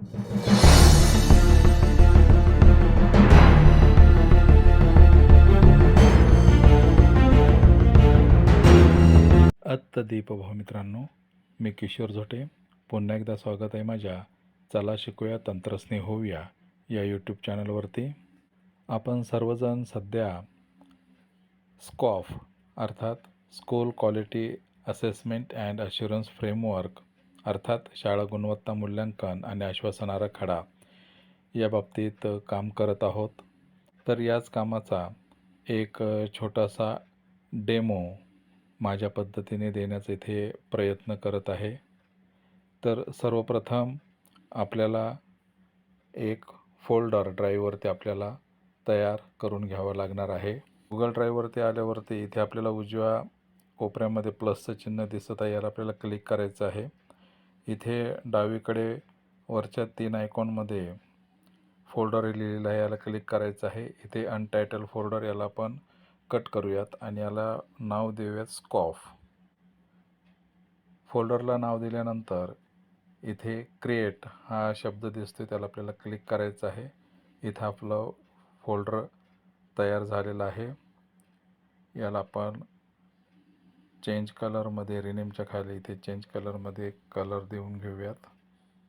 अत्त दीपभाव मित्रांनो मी किशोर झोटे. पुन्हा एकदा स्वागत आहे माझ्या चला शिकूया तंत्रस्नेह होऊया या यूट्यूब चॅनलवरती आपण सर्वजण सध्या स्कॉफ अर्थात school quality assessment and assurance framework अर्थात शाळा गुणवत्ता मूल्यांकन आणि आश्वासन आराखडा या बाबतीत काम करत आहोत. तर याच कामाचा एक छोटासा डेमो माझ्या पद्धतीने देण्याचा इथे प्रयत्न करत आहे. तर सर्वप्रथम आपल्याला एक फोल्डर ड्राईव्हवरती आपल्याला तयार करून घ्यावं लागणार आहे. गुगल ड्राईव्हवरती आल्यावरती इथे आपल्याला उजव्या कोपऱ्यामध्ये प्लसचं चिन्ह दिसत आहे. याला आपल्याला क्लिक करायचं आहे. इथे डावीकडे वरच्या तीन आयकॉनमध्ये फोल्डर लिहिलेलं आहे याला क्लिक करायचं आहे. इथे अनटायटल फोल्डर याला आपण कट करूयात आणि याला नाव देऊयात स्कॉफ फोल्डरला नाव दिल्यानंतर इथे क्रिएट हा शब्द दिसतोय त्याला आपल्याला क्लिक करायचं आहे. इथं आपलं फोल्डर तयार झालेलं आहे. याला आपण चेंज कलरमध्ये रिनेमच्या खाली इथे चेंज कलरमध्ये कलर देऊन घेऊयात.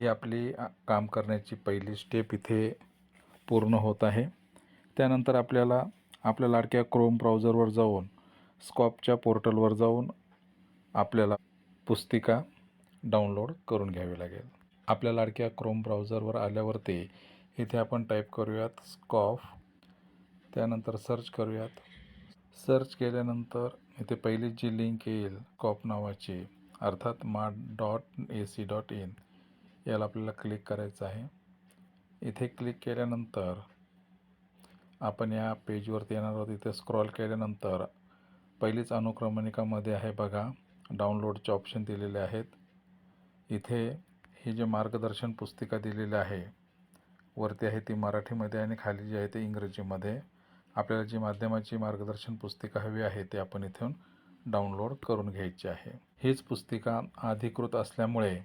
ही आपली काम करण्याची पहिली स्टेप इथे पूर्ण होत आहे. त्यानंतर आपल्याला आपल्या लाडक्या क्रोम ब्राउझरवर जाऊन स्कॉपच्या पोर्टलवर जाऊन आपल्याला पुस्तिका डाउनलोड करून घ्यावी लागेल. आपल्या लाडक्या क्रोम ब्राउझरवर आल्यावरती इथे आपण टाईप करूयात स्कॉफ. त्यानंतर सर्च करूयात. सर्च केल्यानंतर इथे पहिली जी लिंक येईल कॉप नावाची अर्थात मा dot A C dot in याला आपल्याला क्लिक करायचं आहे. इथे क्लिक केल्यानंतर आपण या पेजवरती येणार आहोत. इथे स्क्रॉल केल्यानंतर पहिलीच अनुक्रमणिकामध्ये आहे बघा डाउनलोडचे ऑप्शन दिलेले आहेत. इथे ही जे मार्गदर्शन पुस्तिका दिलेली आहे वरती आहे ती मराठीमध्ये आणि खाली जी आहे ती इंग्रजीमध्ये. आपल्याला जी माध्यमाची मार्गदर्शन पुस्तिका हवी आहे ते आपण इथून डाउनलोड करून घ्यायची आहे. हीच पुस्तिका अधिकृत असल्यामुळे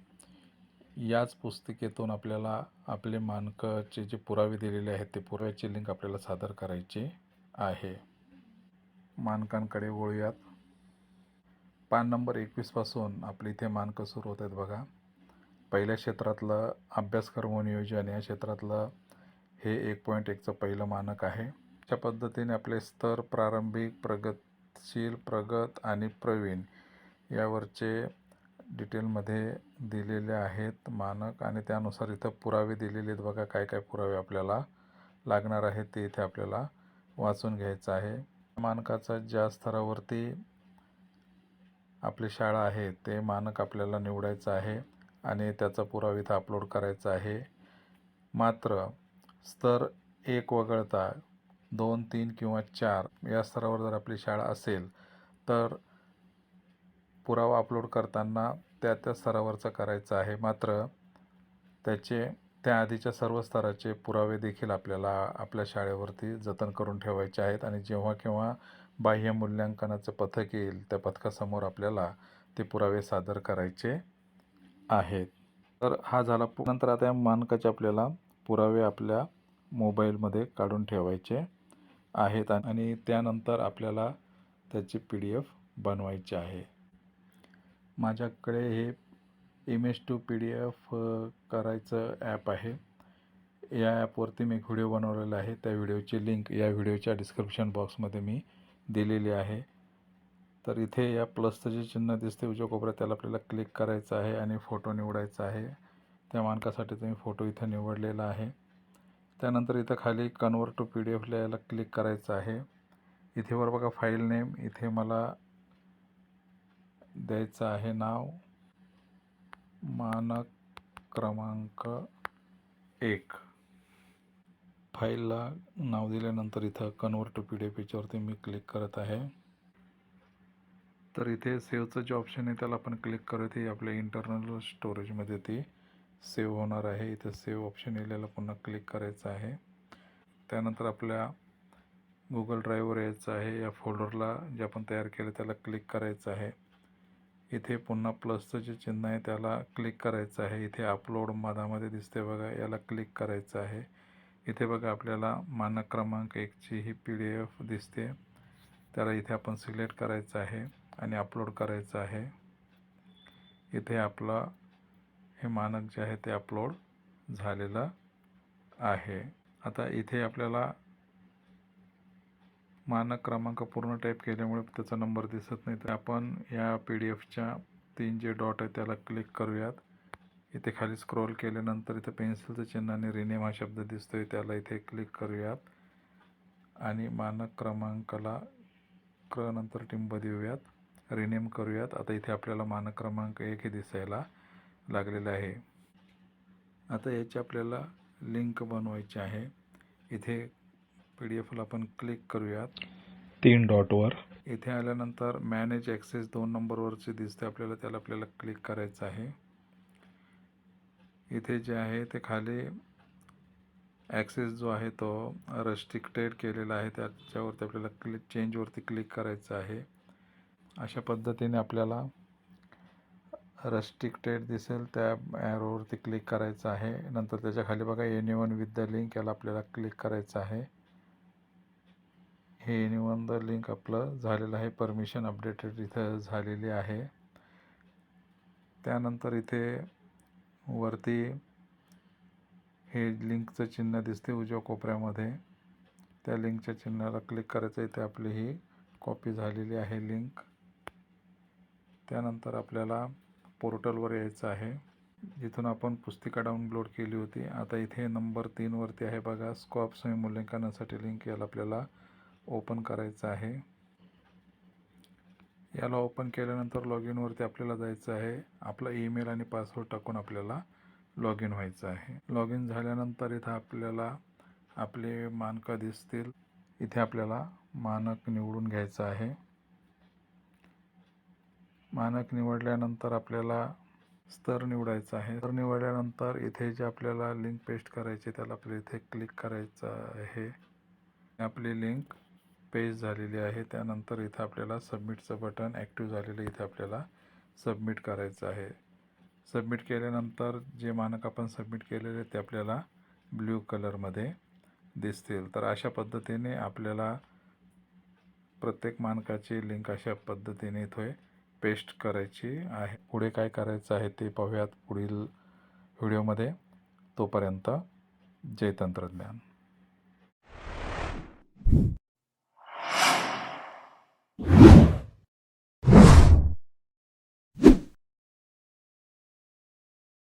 याच पुस्तिकेतून आपल्याला आपले मानकाचे जे पुरावे दिलेले आहेत ते पुराव्याची लिंक आपल्याला सादर करायची आहे. मानकांकडे वळूयात. पान नंबर एकवीसपासून आपले इथे मानकं सुरू होत आहेत बघा. पहिल्या क्षेत्रातलं अभ्यासक्रम नियोजन या क्षेत्रातलं हे एक पॉईंट एकचं पहिलं मानक आहे. अशा पद्धतीने आपले स्तर प्रारंभिक प्रगतशील प्रगत आणि प्रवीण यावरचे डिटेलमध्ये दिलेले आहेत मानक आणि त्यानुसार इथं पुरावे दिलेले आहेत. बघा काय काय पुरावे आपल्याला लागणार आहेत ते इथे आपल्याला वाचून घ्यायचं आहे. मानकाचा ज्या स्तरावरती आपली शाळा आहे ते मानक आपल्याला निवडायचं आहे आणि त्याचा पुरावा इथं अपलोड करायचा आहे. मात्र स्तर एक वगळता दोन तीन किंवा चार या स्तरावर जर आपली शाळा असेल तर पुरावा अपलोड करताना त्या त्या स्तरावरचा करायचा आहे. मात्र त्याचे त्या आधीच्या सर्व स्तराचे पुरावे देखील आपल्याला आपल्या शाळेवरती जतन करून ठेवायचे आहेत आणि जेव्हा केव्हा बाह्य मूल्यांकनाचं पथक येईल त्या पथकासमोर आपल्याला ते पुरावे सादर करायचे आहेत. तर हा झाला नंतर आता या मानकाचे आपल्याला पुरावे आपल्या मोबाईलमध्ये काढून ठेवायचे. आहेत आणि त्यानंतर आपल्याला त्याची पी डी एफ बनवायची आहे. माझ्याकडे हे image to P D F करायचं ॲप आहे. या ॲपवरती मी एक व्हिडिओ बनवलेला आहे. त्या व्हिडिओची लिंक या व्हिडिओच्या डिस्क्रिप्शन बॉक्समध्ये मी दिलेली आहे. तर इथे या प्लसचं जे चिन्ह दिसते उजव्या कोपऱ्यात त्याला आपल्याला क्लिक करायचं आहे आणि फोटो निवडायचा आहे. त्या मानकासाठी तुम्ही फोटो इथं निवडलेला आहे. त्यानंतर इथं खाली कन्वर्ट टू पी डी एफला याला क्लिक करायचं आहे. इथे वर बघा फाईल नेम इथे मला द्यायचं आहे नाव मानक क्रमांक एक. फाईलला नाव दिल्यानंतर इथं convert to P D F याच्यावरती मी क्लिक करत आहे. तर इथे सेवचं जे ऑप्शन आहे त्याला आपण क्लिक करू ते आपल्या इंटरनल स्टोरेजमध्ये ती. सेव्ह होणार आहे. इथं सेव्ह ऑप्शन येलेला पुन्हा क्लिक करायचं आहे. त्यानंतर आपल्या गुगल ड्राईव्हवर यायचं आहे. या फोल्डरला जे आपण तयार केलं त्याला क्लिक करायचं आहे. इथे पुन्हा प्लसचं जे चिन्ह आहे त्याला क्लिक करायचं आहे. इथे अपलोड मधामध्ये दिसते बघा. याला क्लिक करायचं आहे. इथे बघा आपल्याला मानक क्रमांक एकची ही पी डी एफ दिसते. त्याला इथे आपण सिलेक्ट करायचं आहे आणि अपलोड करायचं आहे. इथे आपला हे मानक जे आहे ते अपलोड झालेलं आहे. आता इथे आपल्याला मानक क्रमांक पूर्ण टाईप केल्यामुळे त्याचा नंबर दिसत नाही. तर आपण या पी डी एफच्या तीन जे डॉट आहे त्याला क्लिक करूयात. इथे खाली स्क्रोल केल्यानंतर इथे पेन्सिलचं चिन्ह आणि रिनेम हा शब्द दिसतोय. त्याला इथे क्लिक करूयात. आणि मानक क्रमांकाला क नंतर टिंब देऊयात. रिनेम करूयात. आता इथे आपल्याला मानक क्रमांक एक हे दिसायला लागलेलं आहे. आता याची आपल्याला लिंक बनवायची आहे. इथे पी डी एफला आपण क्लिक करूयात. तीन डॉटवर इथे आल्यानंतर मॅनेज ॲक्सेस दोन नंबरवरचे दिसते. आपल्याला त्याला आपल्याला क्लिक करायचं आहे. इथे जे आहे ते खाली ॲक्सेस जो आहे तो रेस्ट्रिक्टेड केलेला आहे. त्याच्यावरती आपल्याला क्लिक चेंजवरती क्लिक करायचं आहे. अशा पद्धतीने आपल्याला रेस्ट्रिक्टेड दिसेल त्या ॲरोवरती क्लिक करायचं आहे. नंतर त्याच्याखाली बघा एनिवन विथ द लिंक याला आपल्याला क्लिक करायचं आहे. हे एनी वन द लिंक आपलं झालेलं आहे. परमिशन अपडेटेड इथं झालेली आहे. त्यानंतर इथे वरती हे लिंकचं चिन्ह दिसते उजव्या कोपऱ्यामध्ये. त्या लिंकच्या चिन्हाला क्लिक करायचं इथे आपली ही कॉपी झालेली आहे लिंक त्यानंतर आपल्याला पोर्टलवर यायचं आहे. जिथून आपण पुस्तिका डाउनलोड केली होती. आता इथे नंबर तीनवरती आहे बघा. स्कॉप मूल्यांकनासाठी लिंक याला आपल्याला ओपन करायचं आहे. याला ओपन केल्यानंतर लॉग इनवरती आपल्याला जायचं आहे. आपला ईमेल आणि पासवर्ड टाकून आपल्याला लॉग इन व्हायचं आहे. लॉग इन झाल्यानंतर इथं आपल्याला आपले मानकं दिसतील. इथे आपल्याला मानक निवडून घ्यायचं आहे. मानक निवडल्यानंतर आपल्याला स्तर निवडायचा आहे. स्तर निवडल्यानंतर इथे जे आपल्याला लिंक पेस्ट करायची त्याला आपल्या इथे क्लिक करायचं आहे. आपली लिंक पेज झालेली आहे. त्यानंतर इथं आपल्याला सबमिटचं बटन ॲक्टिव्ह झालेलं इथे आपल्याला सबमिट करायचं आहे. सबमिट केल्यानंतर जे मानक आपण सबमिट केलेले ते आपल्याला ब्ल्यू कलरमध्ये दिसतील. तर अशा पद्धतीने आपल्याला प्रत्येक मानकाची लिंक अशा पद्धतीने इथे पेस्ट करायची आहे. पुढे काय करायचं आहे ते पाहूयात पुढील व्हिडिओमध्ये तोपर्यंत जय तंत्रज्ञान.